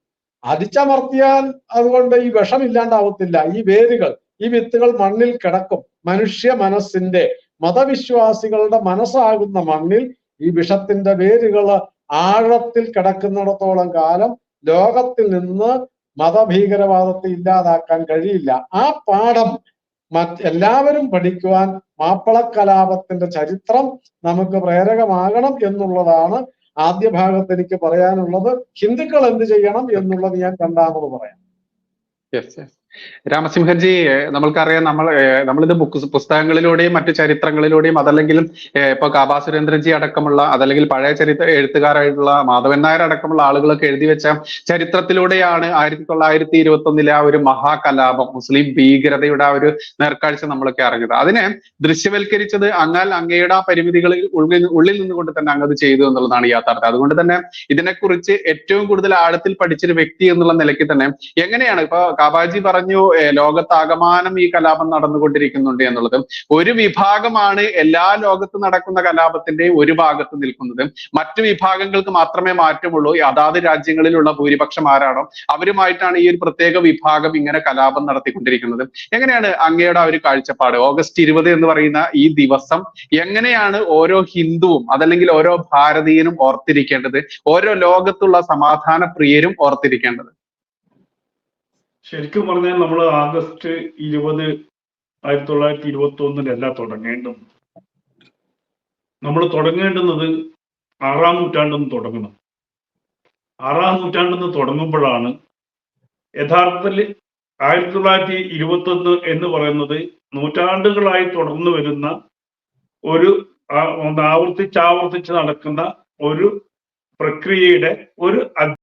അടിച്ചമർത്തിയാൽ അതുകൊണ്ട് ഈ വിഷം ഇല്ലാണ്ടാവത്തില്ല ഈ വേരുകൾ ഈ വിത്തുകൾ മണ്ണിൽ കിടക്കും. മനുഷ്യ മനസ്സിന്റെ മതവിശ്വാസികളുടെ മനസ്സാകുന്ന മണ്ണിൽ ഈ വിഷത്തിന്റെ വേരുകൾ ആഴത്തിൽ കിടക്കുന്നിടത്തോളം കാലം ലോകത്തിൽ നിന്ന് മതഭീകരവാദത്തെ ഇല്ലാതാക്കാൻ കഴിയില്ല. ആ പാഠം മറ്റ് എല്ലാവരും പഠിക്കുവാൻ മാപ്പിള കലാപത്തിന്റെ ചരിത്രം നമുക്ക് പ്രേരകമാകണം എന്നുള്ളതാണ് ആദ്യ ഭാഗത്ത് എനിക്ക് പറയാനുള്ളത്. ഹിന്ദുക്കൾ എന്ത് ചെയ്യണം എന്നുള്ളത് ഞാൻ രണ്ടാമത് പറയാം. രാമസിംഹൻജി നമ്മൾക്കറിയാം നമ്മൾ നമ്മളിത് ബുക്ക് പുസ്തകങ്ങളിലൂടെയും മറ്റു ചരിത്രങ്ങളിലൂടെയും അതല്ലെങ്കിലും ഇപ്പൊ കാബാ സുരേന്ദ്രൻജി അടക്കമുള്ള അതല്ലെങ്കിൽ പഴയ ചരിത്ര എഴുത്തുകാരായിട്ടുള്ള മാധവൻ നായർ അടക്കമുള്ള ആളുകളൊക്കെ എഴുതി വെച്ച ചരിത്രത്തിലൂടെയാണ് ആയിരത്തി തൊള്ളായിരത്തി ഇരുപത്തി ഒന്നിലെ ആ ഒരു മഹാകലാപം മുസ്ലിം ഭീകരതയുടെ ആ ഒരു നേർക്കാഴ്ച നമ്മളൊക്കെ അറിഞ്ഞത്. അതിനെ ദൃശ്യവൽക്കരിച്ചത് അങ്ങാൽ അങ്ങയുടെ ആ പരിമിതികളിൽ ഉള്ളിൽ ഉള്ളിൽ നിന്നുകൊണ്ട് തന്നെ അങ്ങ് അത് ചെയ്തു എന്നുള്ളതാണ് യാഥാർത്ഥ്യം. അതുകൊണ്ട് തന്നെ ഇതിനെക്കുറിച്ച് ഏറ്റവും കൂടുതൽ ആഴത്തിൽ പഠിച്ചൊരു വ്യക്തി എന്നുള്ള നിലയ്ക്ക് തന്നെ എങ്ങനെയാണ് ഇപ്പൊ കാബാജി പറഞ്ഞു ഏഹ് ലോകത്താകമാനം ഈ കലാപം നടന്നുകൊണ്ടിരിക്കുന്നുണ്ട് എന്നുള്ളത്. ഒരു വിഭാഗമാണ് എല്ലാ ലോകത്ത് നടക്കുന്ന കലാപത്തിന്റെ ഒരു ഭാഗത്ത് നിൽക്കുന്നത്. മറ്റു വിഭാഗങ്ങൾക്ക് മാത്രമേ മാറ്റമുള്ളൂ. അതാത് രാജ്യങ്ങളിലുള്ള ഭൂരിപക്ഷം ആരാണോ അവരുമായിട്ടാണ് ഈ ഒരു പ്രത്യേക വിഭാഗം ഇങ്ങനെ കലാപം നടത്തിക്കൊണ്ടിരിക്കുന്നത്. എങ്ങനെയാണ് അങ്ങയുടെ ആ ഒരു കാഴ്ചപ്പാട്? ഓഗസ്റ്റ് ഇരുപത് എന്ന് പറയുന്ന ഈ ദിവസം എങ്ങനെയാണ് ഓരോ ഹിന്ദുവും അതല്ലെങ്കിൽ ഓരോ ഭാരതീയനും ഓർത്തിരിക്കേണ്ടത്? ഓരോ ലോകത്തുള്ള സമാധാന പ്രിയരും ഓർത്തിരിക്കേണ്ടത്? ശരിക്കും പറഞ്ഞാൽ നമ്മൾ ആഗസ്റ്റ് ഇരുപത് ആയിരത്തി തൊള്ളായിരത്തി ഇരുപത്തി ഒന്നിലല്ല തുടങ്ങേണ്ടത്. നമ്മൾ തുടങ്ങേണ്ടുന്നത് ആറാം നൂറ്റാണ്ടിൽ നിന്ന് തുടങ്ങണം. ആറാം നൂറ്റാണ്ടിൽ നിന്ന് തുടങ്ങുമ്പോഴാണ് യഥാർത്ഥത്തിൽ ആയിരത്തി തൊള്ളായിരത്തി ഇരുപത്തി ഒന്ന് എന്ന് പറയുന്നത് നൂറ്റാണ്ടുകളായി തുടർന്നു വരുന്ന ഒരു ആവർത്തിച്ചാവർത്തിച്ച് നടക്കുന്ന ഒരു പ്രക്രിയയുടെ ഒരു